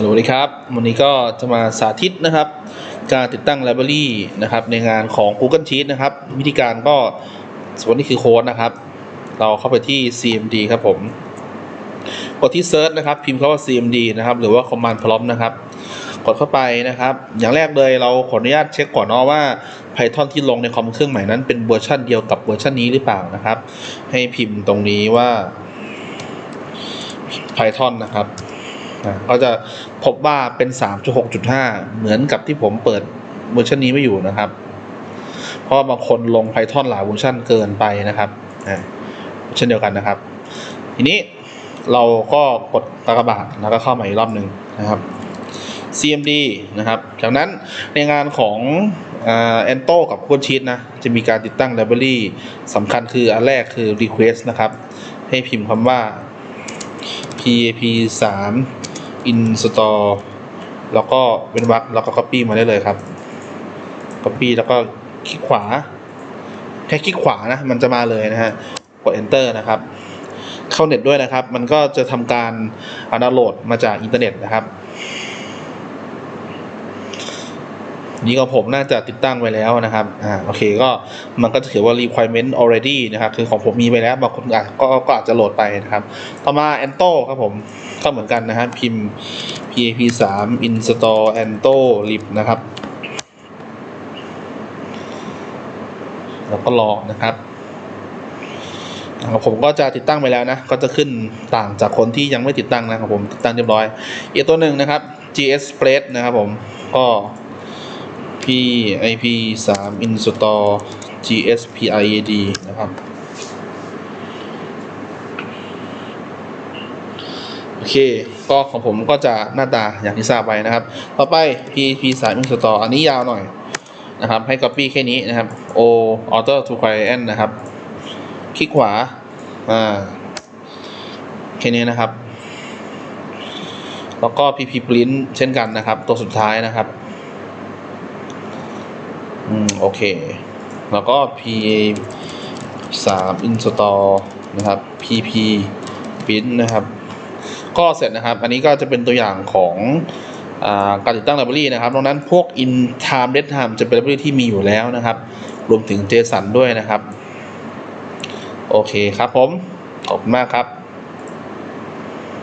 สวัสดีครับ วันนี้ก็จะมาสาธิตนะครับ การติดตั้ง Library นะครับในงานของ Google Sheet นะครับ วิธีการก็ส่วนนี้คือโค้ดนะครับ เราเข้าไปที่ CMD ครับผม กดที่ Search นะครับ พิมพ์คำว่า CMD นะครับ หรือว่า Command Prompt นะครับ กดเข้าไปนะครับ อย่างแรกเลยเราขออนุญาตเช็คก่อนเนาะว่า Python ที่ลงในคอมเครื่องใหม่นั้นเป็นเวอร์ชันเดียวกับเวอร์ชันนี้หรือเปล่านะครับ ให้พิมพ์ตรงนี้ว่า Python นะครับ ก็จะพบว่าเป็น 3.6.5 เหมือนกับที่ผมเปิดเวอร์ชันนี้ไม่อยู่นะครับ เพราะบางคนลง Python หลายเวอร์ชันเกินไปนะครับเช่นเดียวกันนะครับ ทีนี้เราก็กดตากระบาดแล้วก็เข้ามาอีกรอบหนึ่งนะครับ CMD นะครับจากนั้นในงานของแอนโตกับ Google Sheet นะ จะมีการติดตั้ง Library สำคัญคืออันแรกคือ Request นะครับ ให้พิมพ์คำว่า PAP 3 install แล้วก็เป็นวรรคแล้วก็ copy มาได้เลยครับ copy แล้วก็คลิกขวา แค่คลิกขวานะมันจะมาเลยนะฮะกด enter นะครับ เข้าเน็ตด้วยนะครับ มันก็จะทำการดาวน์โหลดมาจากอินเทอร์เน็ตนะครับ นี่ก็ผมน่าจะติดตั้งไว้แล้วนะครับ อ่า โอเค ก็มันก็จะเขียนว่า requirement already นะครับ คือของผมมีไปแล้ว บางคนอาจก็ก็อาจจะโหลดไปนะครับ ต่อมา anto ครับผม ก็เหมือนกันนะครับ พิมพ์ pap 3 install anto lib นะครับ แล้วก็รอนะครับผมก็จะติดตั้งไปแล้วนะ ก็จะขึ้นต่างจากคนที่ยังไม่ติดตั้งนะครับผม ติดตั้งเรียบร้อย อีกตัวหนึ่งนะครับ gs spread นะครับผม ก็ IP 3 install gspiad นะครับโอเค ก็ของผมก็จะหน้าตาอย่างที่ทราบไปนะครับ ต่อไป pip 3 install อันนี้ยาวหน่อยนะครับ ให้ copy แค่นี้นะครับ o auto to client นะครับ คลิกขวา อ่า แค่นี้นะครับ แล้วก็ pp print เช่นกันนะครับ ตัวสุดท้ายนะครับ อืมโอเค แล้วก็ p 3 install นะครับ pp print นะครับ ก็เสร็จนะครับ อันนี้ก็จะเป็นตัวอย่างของอการติดตั้ง library นะครับดังนั้นพวก in time dead time จะเป็น library ที่มีอยู่แล้วนะครับ รวมถึง JSON ด้วยนะครับ โอเคครับผม ขอบคุณมากครับ